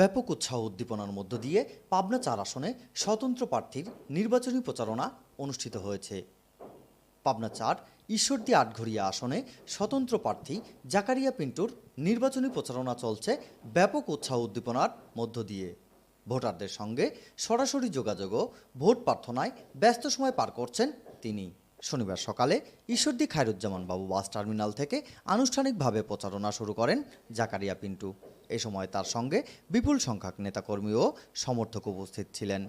ব্যাপক উৎসাহ উদ্দীপনার মধ্য দিয়ে পাবনা চার আসনে স্বতন্ত্র প্রার্থীর নির্বাচনী প্রচারণা অনুষ্ঠিত হয়েছে। পাবনা চার ঈশ্বরদী আটঘরিয়া আসনে স্বতন্ত্র প্রার্থী জাকারিয়া পিন্টুর নির্বাচনী প্রচারণা চলছে ব্যাপক উৎসাহ উদ্দীপনার মধ্য দিয়ে। ভোটারদের সঙ্গে সরাসরি যোগাযোগও, ভোট প্রার্থনায় ব্যস্ত সময় পার করছেন তিনি। শনিবার সকালে ঈশ্বরদী খায়রুজ্জামান বাবু বাস টার্মিনাল থেকে আনুষ্ঠানিকভাবে প্রচারণা শুরু করেন জাকারিয়া পিন্টু। এ সময় তার সঙ্গে বিপুল সংখ্যক নেতাকর্মী ও সমর্থক উপস্থিত ছিলেন।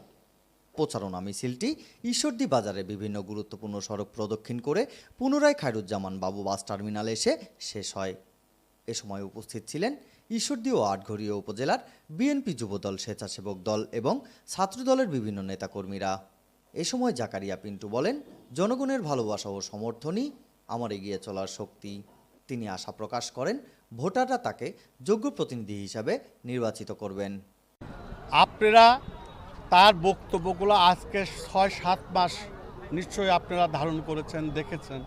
প্রচারণা মিছিলটি ঈশ্বরদী বাজারে বিভিন্ন গুরুত্বপূর্ণ সড়ক প্রদক্ষিণ করে পুনরায় খায়রুজ্জামান বাবু বাস টার্মিনালে এসে শেষ হয়। এ সময় উপস্থিত ছিলেন ঈশ্বরদী ও আটঘরিয়া উপজেলার বিএনপি যুবদল স্বেচ্ছাসেবক দল এবং ছাত্রদলের বিভিন্ন নেতাকর্মীরা। এ সময় জাকারিয়া পিন্টু বলেন, জনগণের ভালোবাসা ও সমর্থনই আমার এগিয়ে চলার শক্তি। তিনি আশা প্রকাশ করেন ভোটাররা তাকে যোগ্য প্রতিনিধি হিসাবে নির্বাচিত করবেন। আপনারা তার বক্তব্যগুলো আজকে ছয় সাত মাস নিশ্চয়ই আপনারা ধারণ করেছেন, দেখেছেন।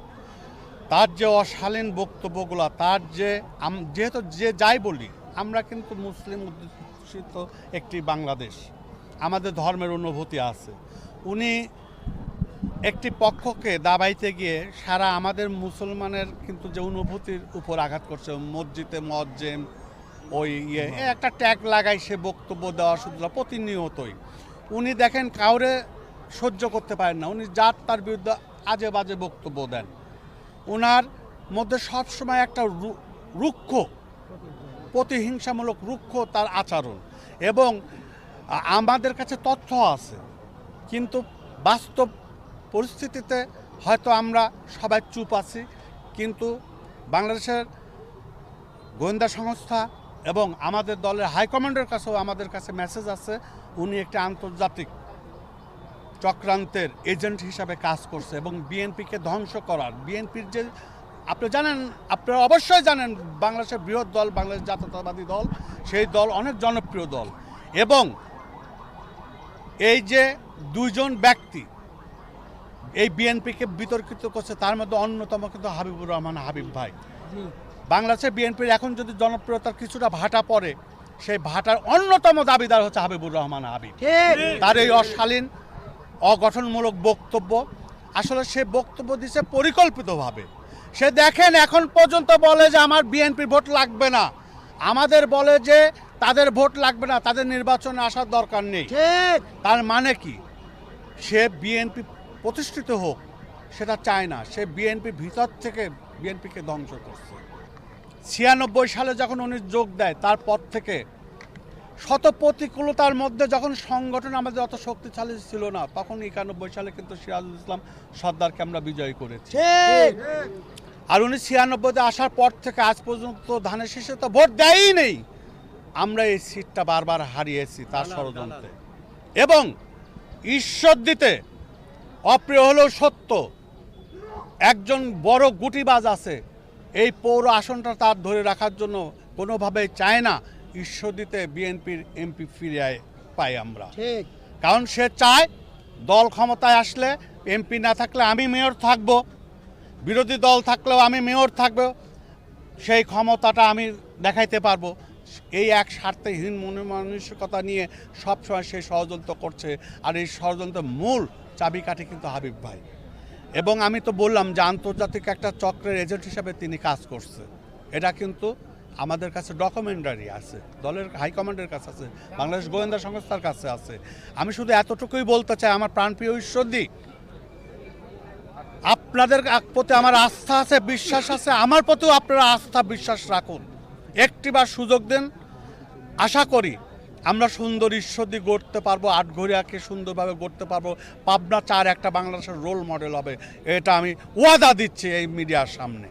তার যে অশালীন বক্তব্যগুলো, তার যে যেহেতু যে যাই বলি, আমরা কিন্তু মুসলিম অধ্যুষিত একটি বাংলাদেশ। আমাদের ধর্মের অনুভূতি আছে। উনি একটি পক্ষকে দাবাইতে গিয়ে সারা আমাদের মুসলমানের কিন্তু যে অনুভূতির উপর আঘাত করছে মসজিদে মজ্জেম ওই ইয়ে একটা ট্যাগ লাগাই সে বক্তব্য দেওয়া শুধু প্রতিনিয়তই। উনি দেখেন কাউরে সহ্য করতে পারেন না উনি যার তার বিরুদ্ধে আজে বাজে বক্তব্য দেন। ওনার মধ্যে সবসময় একটা রুক্ষ প্রতিহিংসামূলক রুক্ষ তার আচরণ এবং আমাদের কাছে তথ্য আছে কিন্তু বাস্তব পরিস্থিতিতে হয়তো আমরা সবাই চুপ আছি। কিন্তু বাংলাদেশের গোয়েন্দা সংস্থা এবং আমাদের দলের হাইকমান্ডের কাছেও আমাদের কাছে মেসেজ আছে, উনি একটি আন্তর্জাতিক চক্রান্তের এজেন্ট হিসাবে কাজ করছে এবং বিএনপিকে ধ্বংস করার। বিএনপির যে আপনি জানেন আপনারা অবশ্যই জানেন, বাংলাদেশের বৃহৎ দল, বাংলাদেশ জাতীয়তাবাদী দল, সেই দল অনেক জনপ্রিয় দল। এবং এই যে দুইজন ব্যক্তি এই বিএনপিকে বিতর্কিত করছে তার মধ্যে অন্যতম কিন্তু হাবিবুর রহমান হাবিব ভাই। বাংলাদেশের বিএনপির এখন যদি জনপ্রিয়তার কিছুটা ভাটা পড়ে সেই ভাটার অন্যতম দাবিদার হচ্ছে হাবিবুর রহমান হাবিব। তার এই অশালীন অগঠনমূলক বক্তব্য আসলে সে বক্তব্য দিছে পরিকল্পিতভাবে। সে দেখেন এখন পর্যন্ত বলে যে আমার বিএনপির ভোট লাগবে না। আমাদের বলে যে তাদের ভোট লাগবে না তাদের নির্বাচনে আসার দরকার নেই। তার মানে কি? সে বিএনপি প্রতিষ্ঠিত হোক সেটা চায় না। সে বিএনপি ভিতর থেকে বিএনপিকে ধ্বংস করছে। ছিয়ানব্বই সালে যখন উনি যোগ দেয় তারপর থেকে শত প্রতিকূলতার মধ্যে যখন সংগঠন আমাদের অত শক্তিশালী ছিল না তখন একানব্বই সালে কিন্তু সিরাজুল ইসলাম সর্দারকে আমরা বিজয় করেছি। আর উনি ছিয়ানব্বইতে আসার পর থেকে আজ পর্যন্ত ধানের শীষে তো ভোট দেয়ই নেই। আমরা এই সিটটা বারবার হারিয়েছি তার ষড়যন্ত্রে। এবং ঈশ্বর দিতে অপ্রিয় হলেও সত্য একজন বড় গুটিবাজ আছে। এই পৌর আসনটা তার ধরে রাখার জন্য কোনোভাবেই চায় না ঈশ্বর দিতে বিএনপির এমপি ফিরে পাই আমরা। কারণ সে চায় দল ক্ষমতায় আসলে এমপি না থাকলে আমি মেয়র থাকব বিরোধী দল থাকলেও আমি মেয়র থাকব সেই ক্ষমতাটা আমি দেখাইতে পারব। এই এক স্বার্থহীন মনে মানসিকতা নিয়ে সবসময় সে ষড়যন্ত্র করছে। আর এই ষড়যন্ত্রের মূল চাবিকাঠি কিন্তু হাবিব ভাই। এবং আমি তো বললাম যে আন্তর্জাতিক একটা চক্রের এজেন্ট হিসাবে তিনি কাজ করছে। এটা কিন্তু আমাদের কাছে ডকুমেন্টারি আছে। দলের হাইকমান্ডের কাছে আছে। বাংলাদেশ গোয়েন্দা সংস্থার কাছে আছে। আমি শুধু এতটুকুই বলতে চাই, আমার প্রাণপ্রিয় ঈশ্বরদী, আপনাদের প্রতি আমার আস্থা আছে, বিশ্বাস আছে, আমার প্রতিও আপনারা আস্থা, বিশ্বাস রাখুন। একটিবার সুযোগ দেন। আশা করি আমরা সুন্দর ঈশ্বরদী গড়তে পারব, আটঘরিয়াকে সুন্দরভাবে গড়তে পারব। পাবনা চার একটা বাংলাদেশের রোল মডেল হবে, এটা আমি ওয়াদা দিচ্ছি এই মিডিয়ার সামনে।